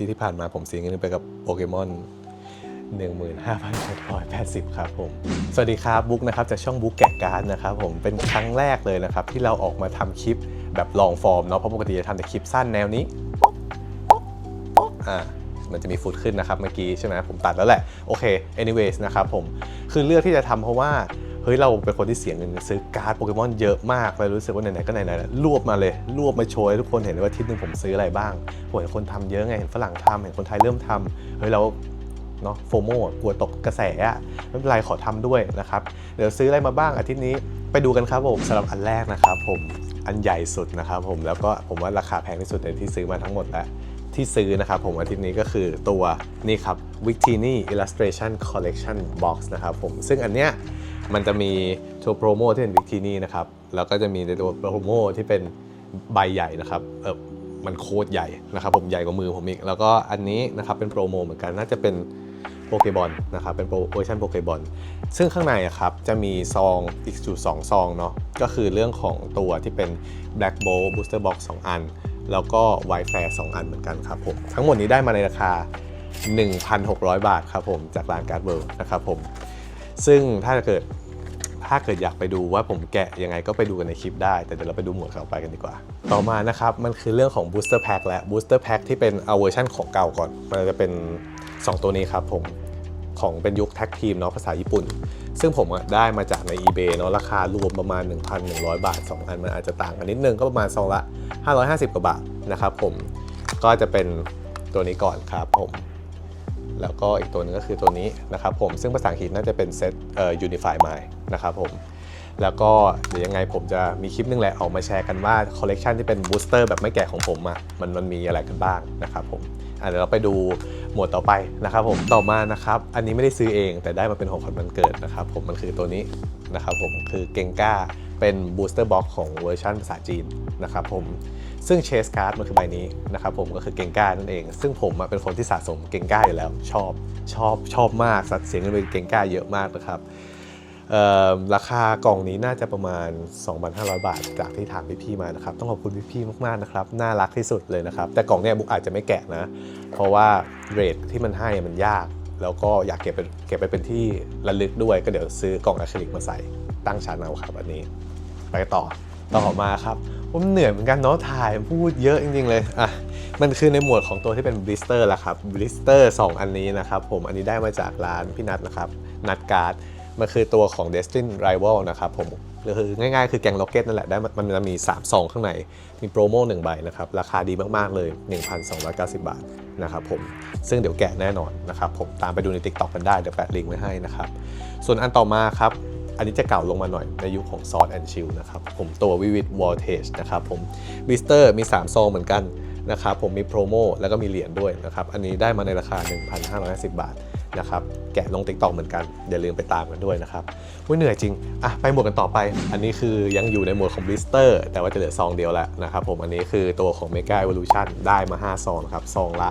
ที่ที่ผ่านมาผมเสียเงินไปกับโปเกมอน15,780 ครับผม สวัสดีครับบุ๊กนะครับจากช่องบุ๊กแกะการ์ดนะครับผมเป็นครั้งแรกเลยนะครับ ที่เราออกมาทำคลิปแบบลองฟอร์มเนาะเพราะปกติจะทำแต่คลิปสั้นแนวนี้อ่ามันจะมีฟุตขึ้นนะครับเมื่อกี้ใช่ไหมผมตัดแล้วแหละ โอเค anyways นะครับผม คือเลือกที่จะทำเพราะว่า เฮ้ยเราเป็นคนที่เสียเงินซื้อการ์ดโปเกมอนเยอะมากเลยรู้สึกว่าไหนๆก็ไหนๆรวบมาเลย รวบมาโชว์ให้ทุกคนเห็นว่าอาทิศนึงผมซื้ออะไรบ้างเห็นคนทำเยอะไงเห็นฝรั่งทำเห็นคนไทยเริ่มทำเฮ้ยเราเนาะโฟโมกลัวตกกระแสอะไม่เป็นไรขอทำด้วยนะครับเดี๋ยวซื้ออะไรมาบ้างอาทิตย์นี้ไปดูกันครับผมสำหรับอันแรกนะครับผมอันใหญ่สุดนะครับผมแล้วก็ผมว่าราคาแพงที่สุดในที่ซื้อมาทั้งหมดแล้วที่ซื้อนะครับผมอาทิตย์นี้ก็คือตัวนี่ครับ Victini Illustration Collection Box นะครับผมซึ่งอันเนี้ย มันจะมีตัวโปรโมที่เป็น Victini นะครับ แล้วก็จะมีในตัวโปรโมที่เป็นใบใหญ่นะครับเออมันโคตรใหญ่นะครับผมใหญ่กว่ามือผมอีก แล้วก็อันนี้นะครับเป็นโปรโมเหมือนกันน่าจะเป็นโปเกบอลนะครับเป็นโปรเวอร์ชันโปเกบอลซึ่งข้างในอะครับจะมีซองอีกจุดสองซองเนาะก็คือเรื่องของตัวที่เป็น Black Bolt Booster Box 2 อัน แล้วก็ w i f i 2 อันเหมือนกันครับผมทั้งหมดนี้ได้มาในราคา 1,600 บาทครับผมจากร้านการ์ดเวิลด์นะครับผม ซึ่งถ้าเกิดถ้าเกิดอยากไปดูว่าผมแกะยังไงก็ไปดูกันในคลิปได้ แต่เดี๋ยวเราไปดูหมวดต่อไปกันดีกว่า ต่อมานะครับ มันคือเรื่องของ Booster Pack และ Booster Pack ที่เป็นเอาเวอร์ชันของเก่าก่อน มันจะเป็น 2 ตัวนี้ครับผม ของเป็นยุคแท็กทีมเนาะภาษาญี่ปุ่น ซึ่งผมอะได้มาจากใน eBay เนาะราคารวมประมาณ 1,100 บาท 2 อันมันอาจจะต่างกันนิดนึงก็ประมาณซองละ 550 กว่าบาทนะครับผมก็จะเป็นตัวนี้ก่อนครับผม แล้วก็อีกตัวหนึงก็คือตัวนี้นะครับผมซึ่งภาษาอังกฤษน่าจะเป็นเซตเอ่อ Unify Mind นะครับผมแล้วก็เดี๋ยวยังไงผมจะมีคลิปนึงแหละออกมาแชร์กันว่าคอลเลกชันที่เป็นบูสเตอร์แบบไม่แกะของผมอะ่ะมันมันมีอะไรกันบ้างนะครับผมเดี๋ยวเราไปดูหมวดต่อไปนะครับผมต่อมานะครับ อันนี้ไม่ได้ซื้อเองแต่ได้มาเป็นของขวัญวันเกิดนะครับผมมันคือตัวนี้นะครับผมคือเกงก้า เป็นบูสเตอร์บ็อกของเวอร์ชันภาษาจีนนะครับผมซึ่งเชสการ์ดมันคือใบนี้นะครับผมก็คือเกงก้านั่นเอง ซึ่งผมเป็นคนที่สะสมเกงก้าอยู่แล้วชอบชอบชอบมากสัดเสียงเงินเป็นเกงก้าเยอะมากนะครับราคากล่องนี้น่าจะประมาณ 2,500 บาท จากที่ถามพี่ๆมานะครับ ต้องขอบคุณพี่ๆมากๆนะครับ น่ารักที่สุดเลยนะครับ แต่กล่องเนี้ยบุ๊กอาจจะไม่แกะนะ เพราะว่าเรทที่มันให้มันยาก แล้วก็อยากเก็บไปเก็บไปเป็นที่ระลึกด้วย ก็เดี๋ยวซื้อกล่องอะคริลิกมาใส่ตั้งชั้นเอาครับอันนี้ ไปต่อต่อมาครับผมเหนื่อยเหมือนกันเนาะถ่ายพูดเยอะจริงๆเลยอะมันคือในหมวดของตัวที่เป็นบลิสเตอร์ละครับบลิสเตอร์2อันนี้นะครับผมอันนี้ได้มาจากร้านพี่นัทนะครับนัดการ์ดมันคือตัวของ Destin Rival นะครับผมคือง่ายๆ คือแกงล็อกเก็ตนั่นแหละได้มันมันจะมี 3 ซองข้างใน มีโปรโม1ใบนะครับ ราคาดีมากๆเลย 1,290 บาทนะครับผม ซึ่งเดี๋ยวแกะแน่นอนนะครับผมตามไปดูใน TikTok กันได้ เดี๋ยวแปะลิงก์ไว้ให้นะครับ ส่วนอันต่อมาครับ อันนี้จะเก่าลงมาหน่อยในยุคของ Sword and Shield นะครับผมตัว Vivid Voltage นะครับผมบิสเตอร์มี 3 ซองเหมือนกันนะครับผมมีโปรโมแล้วก็มีเหรียญด้วยนะครับ อันนี้ได้มาในราคา 1,550 บาทนะครับแกะลง TikTok เหมือนกัน อย่าลืมไปตามกันด้วยนะครับอุ๊ยเหนื่อยจริง อะ ไปหมวดกันต่อไป อันนี้คือยังอยู่ในหมวดของ Blister แต่ว่าจะเหลือซองเดียวแล้วนะครับผมอันนี้คือตัวของ Mega Evolution ได้มา 5 ซองครับ ซองละ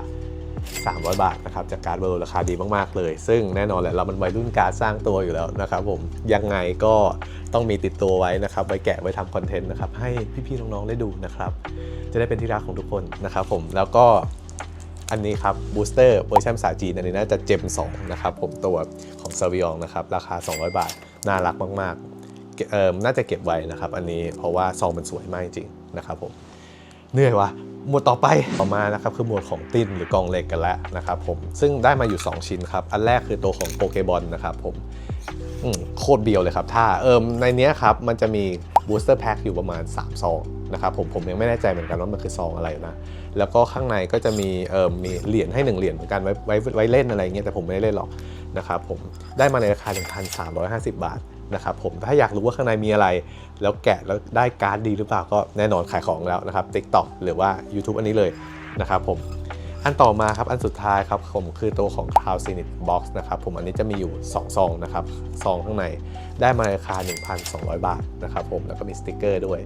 300 บาทนะครับจากการ์ดเวิลด์ราคาดีมากๆเลย ซึ่งแน่นอนแหละเรามันวัยรุ่นการสร้างตัวอยู่แล้วนะครับผมยังไงก็ต้องมีติดตัวไว้นะครับไว้แกะไว้ทำคอนเทนต์นะครับให้พี่ๆน้องๆได้ดูนะครับจะได้เป็นที่รักของทุกคนนะครับผมแล้วก็อันนี้ครับบูสเตอร์เวอร์ชันภาษาจีนอันนี้น่าจะเจม2นะครับผมตัวของซาวิองนะครับราคา 200 บาท น่ารักมากๆเอ่อน่าจะเก็บไว้นะครับอันนี้เพราะว่าซองมันสวยมากจริงๆนะครับผมเหนื่อยวะ หมวดต่อไปต่อมานะครับคือหมวดของติ้นหรือกองเหล็กกันแล้วนะครับผมซึ่งได้มาอยู่ 2 ชิ้นครับ อันแรกคือตัวของโปเกบอลนะครับผมโคตรเบียวเลยครับถ้าเอิมในนี้ครับ มันจะมีบูสเตอร์แพ็คอยู่ประมาณ 3 ซองนะครับผมผมยังไม่แน่ใจเหมือนกันว่ามันคือซองอะไรนะ แล้วก็ข้างในก็จะมีเอิมมีเหรียญให้ 1 เหรียญเหมือนกันไว้ไว้ไว้เล่นอะไรเงี้ยแต่ผมไม่ได้เล่นหรอกนะครับผมได้มาในราคา 1,350 บาท นะครับผมถ้าอยากรู้ว่าข้างในมีอะไร แล้วแกะแล้วได้การ์ดดีหรือเปล่าก็แน่นอนขายของแล้วนะครับ TikTok หรือว่า YouTube อันนี้เลยนะครับผมอันต่อมาครับ อันสุดท้ายครับผมคือตัวของ Cloud Zenith Box นะครับผมอันนี้จะมีอยู่ 2 ซองนะครับซองข้างในได้มาในราคา 1,200 บาทนะครับผมแล้วก็มีสติกเกอร์ด้วย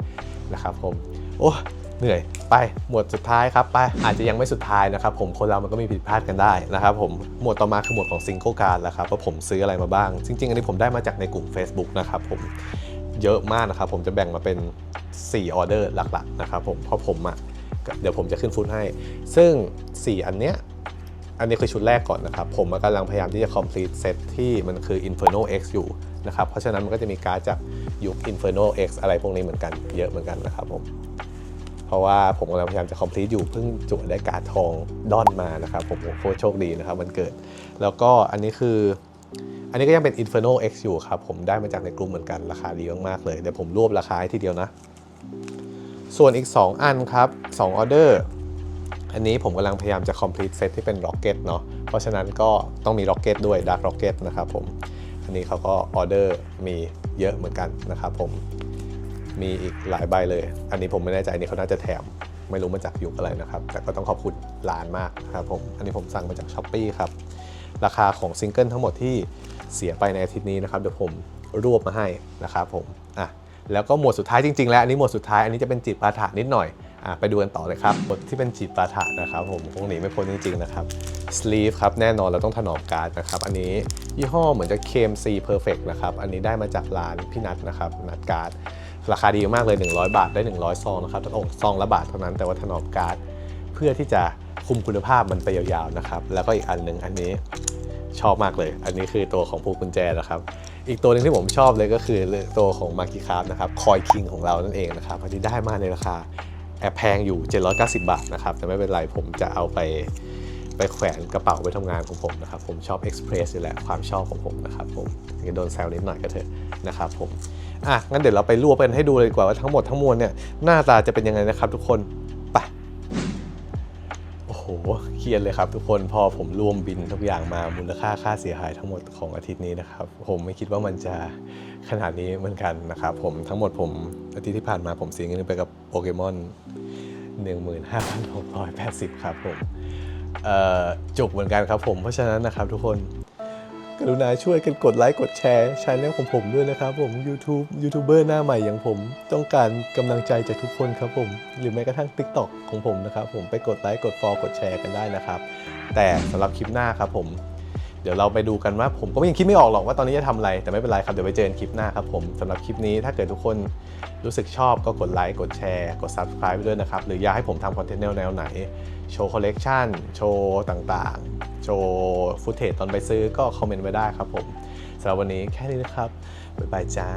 นะครับผมโอ้ เหนื่อยไปหมวดสุดท้ายครับไปอาจจะยังไม่สุดท้ายนะครับผมคนเรามันก็มีผิดพลาดกันได้นะครับผมหมวดต่อมาคือหมวดของซิงเกิลการ์ดแล้วครับว่าผมซื้ออะไรมาบ้าง จริง ๆ อันนี้ผมได้มาจากในกลุ่ม Facebook นะครับผมเยอะมากนะครับผมจะแบ่งมาเป็น 4 ออเดอร์หลักๆนะครับผมเพราะผมอะ่ะเดี๋ยวผมจะขึ้นฟุตให้ ซึ่ง 4 อันเนี้ยอันนี้คือชุดแรกก่อนนะครับ ผมกำลังพยายามที่จะ complete เซตที่มันคือ Inferno X อยู่นะครับ เพราะฉะนั้นมันก็จะมีการ์ดจากยุค Inferno X อะไรพวกนี้เหมือนกันเยอะเหมือนกันนะครับผม ราะว่าผมกำลังพยายามจะ complete อยู่เพิ่งจุได้การ์ดทองด้อนมานะครับผมโคตรโชคดีนะครับมันเกิด แล้วก็อันนี้คือ อันนี้ก็ยังเป็น Inferno X อยู่ครับ ผมได้มาจากในกลุ่มเหมือนกันราคาดีมากๆเลย เดี๋ยวผมรวบราคาให้ทีเดียวนะ ส่วนอีก 2 อันครับ2ออเดอร์อันนี้ผมกำลังพยายามจะ complete set ที่เป็น Rocket เนาะเพราะฉะนั้นก็ต้องมี Rocket ด้วย Dark Rocket นะครับผมอันนี้เขาก็ออเดอร์มีเยอะเหมือนกันนะครับผม มีอีกหลายใบเลย อันนี้ผมไม่แน่ใจอันนี้เขาน่าจะแถม ไม่รู้มาจากยุคอะไรนะครับ แต่ก็ต้องขอบคุณร้านมากครับผม อันนี้ผมสั่งมาจาก s h อ p e e ครับ ราคาของซิงเกิลทั้งหมดที่เสียไปในอาทิตย์นี้นะครับ เดี๋ยวผมรวบมาให้นะครับผม อะ แล้วก็หมวดสุดท้ายจริง ๆ แล้ว อันนี้หมวดสุดท้าย อันนี้จะเป็นจิตปาถะนิดหน่อย อะ ไปดูกันต่อเลยครับบทที่เป็นจิตปาถะนะครับผมคงหนีไม่พ้นจริง ๆ นะครับ sleeve ครับ แน่นอนเราต้องถนอมการ์ดนะครับ อันนี้ยี่ห้อเหมือนจะ KMC Perfect นะครับ อันนี้ได้มาจากร้านพี่นัทนะครับ นัทการ์ด ราคาดีมากเลย 100 บาทได้ 100 ซองนะครับโอ้ซองละบาทเท่านั้นแต่ว่าถนอมการ์ดเพื่อที่จะคุมคุณภาพมันไปยาวๆนะครับ แล้วก็อีกอันหนึ่งอันนี้ชอบมากเลย อันนี้คือตัวของพวกกุญแจนะครับ อีกตัวหนึ่งที่ผมชอบเลยก็คือตัวของมาคิคาร์นะครับคอยคิงของเรานั่นเองนะครับอันนี้ได้มาในราคาแอบแพงอยู่ 790 บาทนะครับ แต่ไม่เป็นไรผมจะเอาไปไปแขวนกระเป๋าไปทำงานของผมนะครับ ผมชอบ Express นี่แหละความชอบของผมนะครับผมโดนแซวนิดหน่อยก็เถอะนะครับผม อะงั้นเดี๋ยวเราไปรวบกันให้ดูเลยดีกว่าว่าทั้งหมดทั้งมวลเนี่ยหน้าตาจะเป็นยังไงนะครับทุกคนไปโอ้โหเครียดเลยครับทุกคนพอผมรวมบินทุกอย่างมามูลค่าค่าเสียหายทั้งหมดของอาทิตย์นี้นะครับ ผมไม่คิดว่ามันจะขนาดนี้เหมือนกันนะครับผมทั้งหมดผมอาทิตย์ที่ผ่านมาผมเสียเงินไปกับโปเกมอน15,680 ครับผมจุกเหมือนกันครับผมเพราะฉะนั้นนะครับทุกคน กรุณาช่วยกันกดไลค์กดแชร์ช anel ของผมด้วยนะครับผม YouTube ยูทูบเบอร์หน้าใหม่อย่างผม ต้องการกำลังใจจากทุกคนครับผม หรือแม้กระทั่ง TikTok ของผมนะครับผมไปกดไลค์กดฟอลกดแชร์กันได้นะครับ แต่สำหรับคลิปหน้าครับผม เดี๋ยวเราไปดูกันว่าผมก็ยังคิดไม่ออกหรอกว่าตอนนี้จะทำอะไร แต่ไม่เป็นไรครับเดี๋ยวไปเจอกันคลิปหน้าครับผมสำหรับคลิปนี้ถ้าเกิดทุกคนรู้สึกชอบก็กดไลค์กดแชร์กด subscribe ไปด้วยนะครับ หรืออยากให้ผมทำคอนเทนต์แนวแนวไหน โชว์คอลเลกชันโชว์ต่างๆ โชว์ฟุตเทจตอนไปซื้อก็คอมเมนต์ไว้ได้ครับผมสำหรับวันนี้แค่นี้นะครับบ๊ายบายจ้า